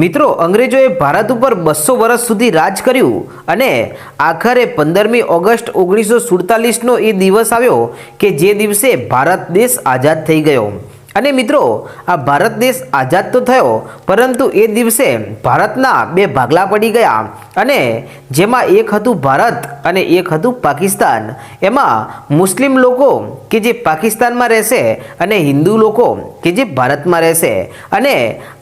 મિત્રો, અંગ્રેજોએ ભારત ઉપર બસો વર્ષ સુધી રાજ કર્યું અને આખરે પંદરમી ઓગસ્ટ ઓગણીસો સુડતાલીસનો એ દિવસ આવ્યો કે જે દિવસે ભારત દેશ આઝાદ થઈ ગયો. અને મિત્રો, આ ભારત દેશ આઝાદ તો થયો, પરંતુ એ દિવસે ભારતના બે ભાગલા પડી ગયા. અને જેમાં એક હતું ભારત અને એક હતું પાકિસ્તાન. એમાં મુસ્લિમ લોકો કે જે પાકિસ્તાનમાં રહેશે અને હિન્દુ લોકો કે જે ભારતમાં રહેશે. અને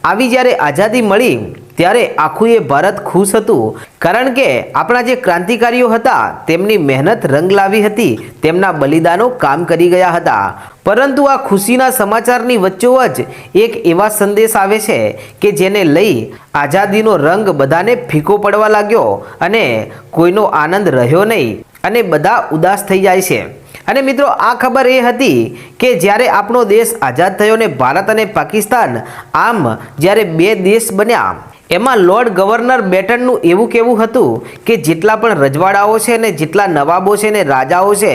આવી જ્યારે આઝાદી મળી, ત્યારે આખું એ ભારત ખુશ હતું. કારણ કે આપણા જે ક્રાંતિકારીઓ હતા, તેમની મહેનત રંગ લાવી હતી, તેમના બલિદાનો કામ કરી ગયા હતા. પરંતુ આ ખુશીના સમાચારની વચ્ચોવચ એક એવા સંદેશ આવે છે કે જેને લઈ આઝાદીનો રંગ બધાને ફીકો પડવા લાગ્યો અને કોઈનો આનંદ રહ્યો નહીં અને બધા ઉદાસ થઈ જાય છે. અને મિત્રો, આ ખબર એ હતી કે જ્યારે આપણો દેશ આઝાદ થયો ને ભારત અને પાકિસ્તાન આમ જ્યારે બે દેશ બન્યા એમાં લોર્ડ ગવર્નર બેટનનું એવું કહેવું હતું કે જેટલા પણ રજવાડાઓ છે ને જેટલા નવાબો છે ને રાજાઓ છે,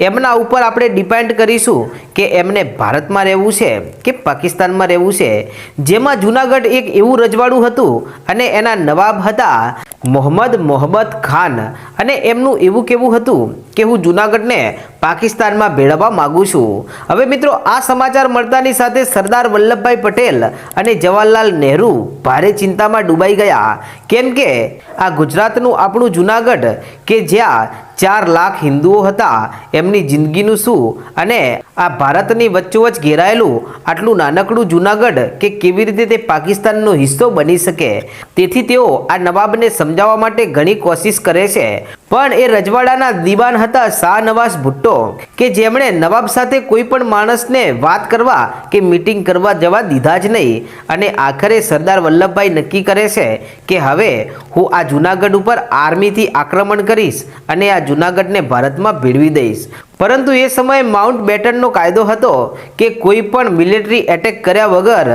એમના ઉપર આપણે ડિપેન્ડ કરીશું કે એમને ભારતમાં રહેવું છે કે પાકિસ્તાનમાં રહેવું છે. જેમાં જુનાગઢ એક એવું રજવાડું હતું અને એના નવાબ હતા મોહમ્મદ મોહબ્બત ખાન. અને એમનું એવું કેવું હતું કે હું જુનાગઢને પાકિસ્તાનમાં ભેળવવા માગું છું. હવે મિત્રો, આ સમાચાર મળતાની સાથે સરદાર વલ્લભભાઈ પટેલ અને જવાહરલાલ નહેરુ ભારે ચિંતામાં ડૂબાઈ ગયા. કેમ કે આ ગુજરાતનું આપણું જુનાગઢ કે જ્યાં ચાર લાખ હિન્દુઓ હતા. એમની જિંદગીનું શું? અને આ ભારતની વચ્ચોવચ્ચ ઘેરાયેલું આટલું નાનકડું જુનાગઢ કે કેવી રીતે તે પાકિસ્તાનનો હિસ્સો બની શકે? તેથી તેઓ આ નવાબને સમજાવવા માટે ઘણી કોશિશ કરે છે. પણ એ રજવાડાના દીવાન હતા શાહ નવાઝ ભુટ્ટો, કે જેમણે નવાબ સાથે કોઈ પણ માણસને વાત કરવા કે મીટિંગ કરવા જવા દીધા જ નહીં. અને આખરે સરદાર વલ્લભભાઈ નક્કી કરે છે કે હવે હું આ જુનાગઢ ઉપર આર્મીથી આક્રમણ કરીશ અને આ જુનાગઢને ભારતમાં ભેળવી દઈશ. પરંતુ એ સમયે માઉન્ટ બેટનનો કાયદો હતો કે કોઈ પણ મિલિટરી એટેક કર્યા વગર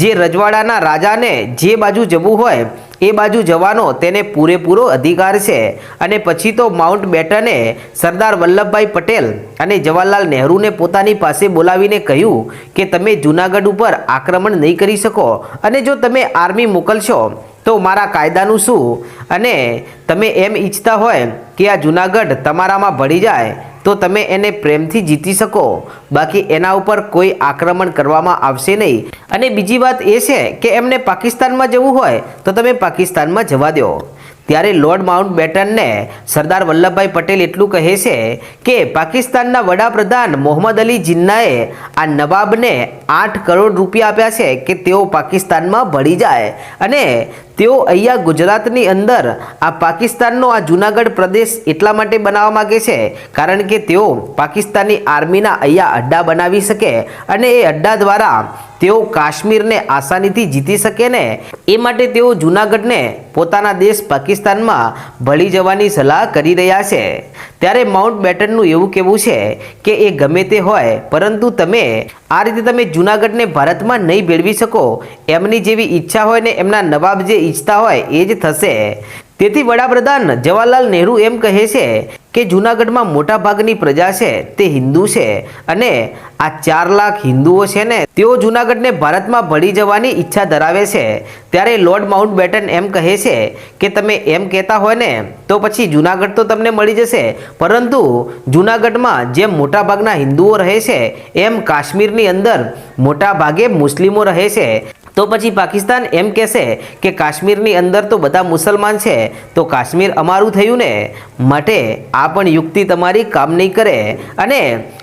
જે રજવાડાના રાજાને જે બાજુ જવું હોય, એ બાજુ જવાનો તેને પૂરેપૂરો અધિકાર છે. અને પછી તો માઉન્ટ બેટને સરદાર વલ્લભભાઈ પટેલ અને જવાહરલાલ નહેરુને પોતાની પાસે બોલાવીને કહ્યું કે તમે જુનાગઢ ઉપર આક્રમણ નહીં કરી શકો અને જો તમે આર્મી મોકલશો, તો મારા કાયદાનું શું? અને તમે એમ ઈચ્છતા હોય કે આ જુનાગઢ તમારામાં ભળી જાય, તો તમે એને પ્રેમથી જીતી શકો. બાકી એના ઉપર કોઈ આક્રમણ કરવામાં આવશે નહીં. અને બીજી વાત એ છે કે એમને પાકિસ્તાનમાં જવું હોય, તો તમે પાકિસ્તાનમાં જવા દો. ત્યારે લોર્ડ માઉન્ટ બેટનને સરદાર વલ્લભભાઈ પટેલ એટલું કહે છે કે પાકિસ્તાનના વડાપ્રધાન મોહમ્મદ અલી જિન્નાએ આ નવાબને આઠ કરોડ રૂપિયા આપ્યા છે કે તેઓ પાકિસ્તાનમાં ભળી જાય. અને તેઓ અહીંયા ગુજરાતની અંદર આ પાકિસ્તાનનો આ જુનાગઢ પ્રદેશ એટલા માટે બનાવવા માગે છે કારણ કે તેઓ પાકિસ્તાની આર્મીના અહીંયા અડ્ડા બનાવી શકે અને એ અડ્ડા દ્વારા તેઓ કાશ્મીરને આસાનીથી જીતી શકે ને એ માટે તેઓ જુનાગઢને પોતાના દેશ પાકિસ્તાનમાં ભળી જવાની સલાહ કરી રહ્યા છે. ત્યારે માઉન્ટ બેટનનું એવું કહેવું છે કે એ ગમે તે હોય, પરંતુ તમે આ રીતે તમે જુનાગઢને ભારતમાં નહીં ભેળવી શકો, એમની જેવી ઈચ્છા હોય ને એમના નવાબ જે ઈચ્છતા હોય એ જ થશે. તેથી વડાપ્રધાન જવાહરલાલ નહેરુ એમ કહે છે કે જુનાગઢમાં મોટા ભાગની પ્રજા છે તે હિન્દુ છે અને આ ચાર લાખ હિન્દુઓ છે ને તેઓ જુનાગઢને ભારતમાં ભળી જવાની ઈચ્છા ધરાવે છે. ત્યારે લોર્ડ માઉન્ટ બેટન એમ કહે છે કે તમે એમ કહેતા હોય ને તો પછી જુનાગઢ તો તમને મળી જશે. પરંતુ જુનાગઢમાં જેમ મોટાભાગના હિન્દુઓ રહે છે એમ કાશ્મીરની અંદર મોટા ભાગે મુસ્લિમો રહે છે. તો પછી પાકિસ્તાન એમ કહેશે કે કાશ્મીરની અંદર તો બધા મુસલમાન છે, તો કાશ્મીર અમારું થયું ને? માટે આ પણ યુક્તિ તમારી કામ નહીં કરે. અને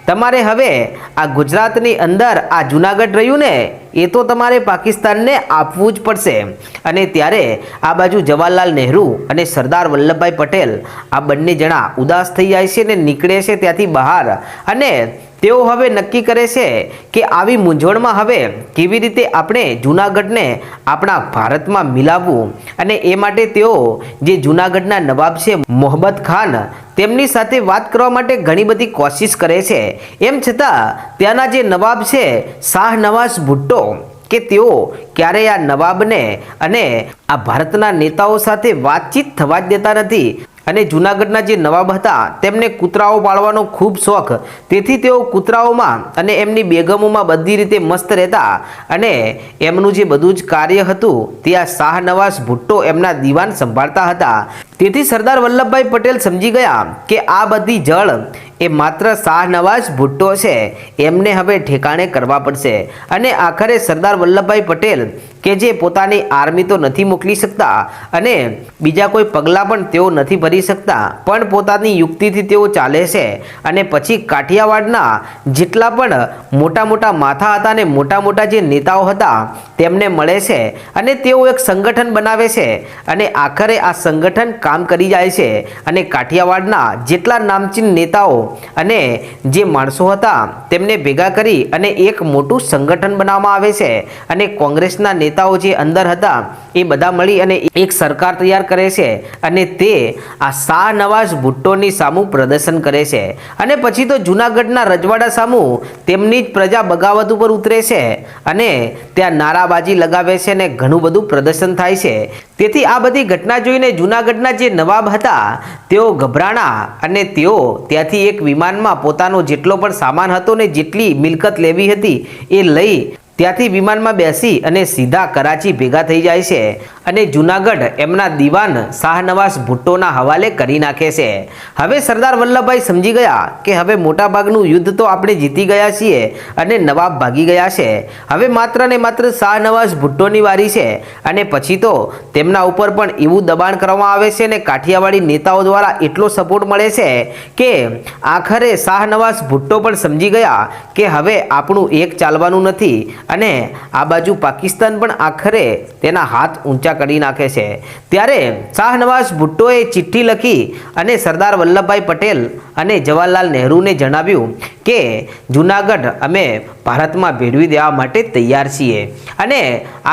તમારે હવે આ ગુજરાતની અંદર આ જુનાગઢ રહ્યું ને, એ તો તમારે પાકિસ્તાનને આપવું જ પડશે. અને ત્યારે આ બાજુ જવાહરલાલ નહેરુ અને સરદાર વલ્લભભાઈ પટેલ આ બંને જણા ઉદાસ થઈ જાય છે ને નીકળે છે ત્યાંથી બહાર. અને તેઓ હવે નક્કી કરે છે કે આવી મૂંઝવણમાં હવે કેવી રીતે આપણે જૂનાગઢને આપણા ભારતમાં મિલાવવું? અને એ માટે તેઓ જે જૂનાગઢના નવાબ છે મોહમ્મદ ખાન, તેમની સાથે વાત કરવા માટે ઘણી બધી કોશિશ કરે છે. એમ છતાં, ત્યાંના જે નવાબ છે શાહ નવાઝ ભુટ્ટો, કે તેઓ ક્યારેય આ નવાબને અને આ ભારતના નેતાઓ સાથે વાતચીત થવા જ દેતા નથી અને જૂનાગઢના જે નવાબ હતા, તેમને કૂતરાઓ પાળવાનો ખૂબ શોખ. તેથી તેઓ કૂતરાઓમાં અને એમની બેગમોમાં બધી રીતે મસ્ત રહેતા અને એમનું જે બધું જ કાર્ય હતું, ત્યાં શાહનવાઝ ભુટ્ટો એમના દિવાન સંભાળતા હતા. તેથી સરદાર વલ્લભભાઈ પટેલ સમજી ગયા કે આ બધી જળ એ માત્ર શાહનવાઝ ભુટ્ટો છે, એમને હવે ઠેકાણે કરવા પડશે. અને આખરે સરદાર વલ્લભભાઈ પટેલ કે જે પોતાની આર્મી તો નથી મોકલી શકતા અને બીજા કોઈ પગલાં પણ તેઓ નથી ભરી શકતા, પણ પોતાની યુક્તિથી તેઓ ચાલે છે અને પછી કાઠિયાવાડના જેટલા પણ મોટા મોટા માથા હતા અને મોટા મોટા જે નેતાઓ હતા, તેમને મળે છે અને તેઓ એક સંગઠન બનાવે છે. અને આખરે આ સંગઠન કામ કરી જાય છે અને કાઠિયાવાડના જેટલા નામચીન નેતાઓ અને જે માણસો હતા તેમને ભેગા કરી અને એક મોટું સંગઠન બનાવવામાં આવે છે અને કોંગ્રેસના નેતાઓ જે અંદર હતા એ બધા મળી અને એક સરકાર તૈયાર કરે છે અને તે આ શાહ નવાઝ ભુટ્ટોની સામું પ્રદર્શન કરે છે. અને પછી તો જૂનાગઢના રજવાડા સામું તેમની જ પ્રજા બગાવત ઉપર ઉતરે છે અને ત્યાં નારાબાજી લગાવે છે અને ઘણું બધું પ્રદર્શન થાય છે. તેથી આ બધી ઘટના જોઈને જૂનાગઢના જે નવાબ હતા, તેઓ ગભરાણા અને તેઓ ત્યાંથી એક વિમાનમાં પોતાનો જેટલો પણ સામાન હતો ને જેટલી મિલકત લેવી હતી એ લઈ ત્યાંથી વિમાનમાં બેસી અને સીધા કરાચી ભેગા થઈ જાય છે અને જૂનાગઢ એમના દિવાન શાહનવાઝ ભુટ્ટોના હવાલે કરી નાખે છે. હવે સરદાર વલ્લભભાઈ સમજી ગયા કે હવે મોટાભાગનું યુદ્ધ તો આપણે જીતી ગયા છીએ અને નવાબ ભાગી ગયા છે. હવે માત્ર ને માત્ર શાહનવાઝ ભુટ્ટોની વારી છે અને પછી તો તેમના ઉપર પણ એવું દબાણ કરવામાં આવે છે અને કાઠિયાવાડી નેતાઓ દ્વારા એટલો સપોર્ટ મળે છે કે આખરે શાહનવાઝ ભુટ્ટો પણ સમજી ગયા કે હવે આપણું એક ચાલવાનું નથી. અને આ બાજુ પાકિસ્તાન પણ આખરે તેના હાથ ઊંચા કરી નાખે છે. ત્યારે શાહનવાઝ ભુટ્ટોએ ચિઠ્ઠી લખી અને સરદાર વલ્લભભાઈ પટેલ અને જવાહરલાલ નહેરુને જણાવ્યું કે, જૂનાગઢ અમે ભારતમાં ભેળવી દેવા માટે તૈયાર છીએ અને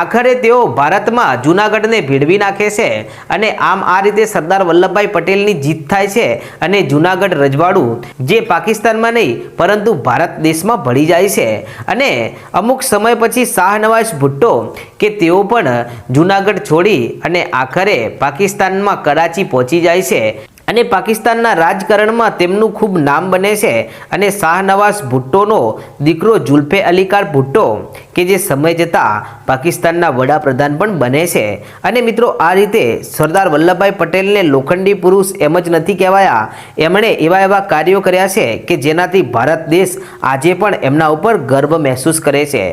આખરે તેઓ ભારતમાં જૂનાગઢને ભેળવી નાખે છે અને આમ આ રીતે સરદાર વલ્લભભાઈ પટેલની જીત થાય છે અને જૂનાગઢ રજવાડું, જે પાકિસ્તાનમાં નહીં, પરંતુ ભારત દેશમાં ભળી જાય છે. અને અમુક સમય પછી શાહનવાઝ ભુટ્ટો કે તેઓ પણ જૂનાગઢ છોડી અને આખરે પાકિસ્તાનમાં કરાચી પહોંચી જાય છે. અને પાકિસ્તાનના રાજકારણમાં તેમનું ખૂબ નામ બને છે અને શાહનવાઝ ભુટ્ટોનો દીકરો જુલ્ફે અલીકાર ભુટ્ટો, કે જે સમય જતાં પાકિસ્તાનના વડાપ્રધાન પણ બને છે. અને મિત્રો, આ રીતે સરદાર વલ્લભભાઈ પટેલને લોખંડી પુરુષ એમ જ નથી કહેવાયા. એમણે એવા એવા કાર્યો કર્યા છે કે જેનાથી ભારત દેશ આજે પણ એમના ઉપર ગર્વ મહેસૂસ કરે છે.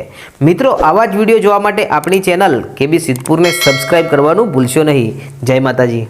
મિત્રો, આવા જ વીડિયો જોવા માટે આપણી ચેનલ કેબી સિદ્ધપુરને સબસ્ક્રાઈબ કરવાનું ભૂલશો નહીં. જય માતાજી.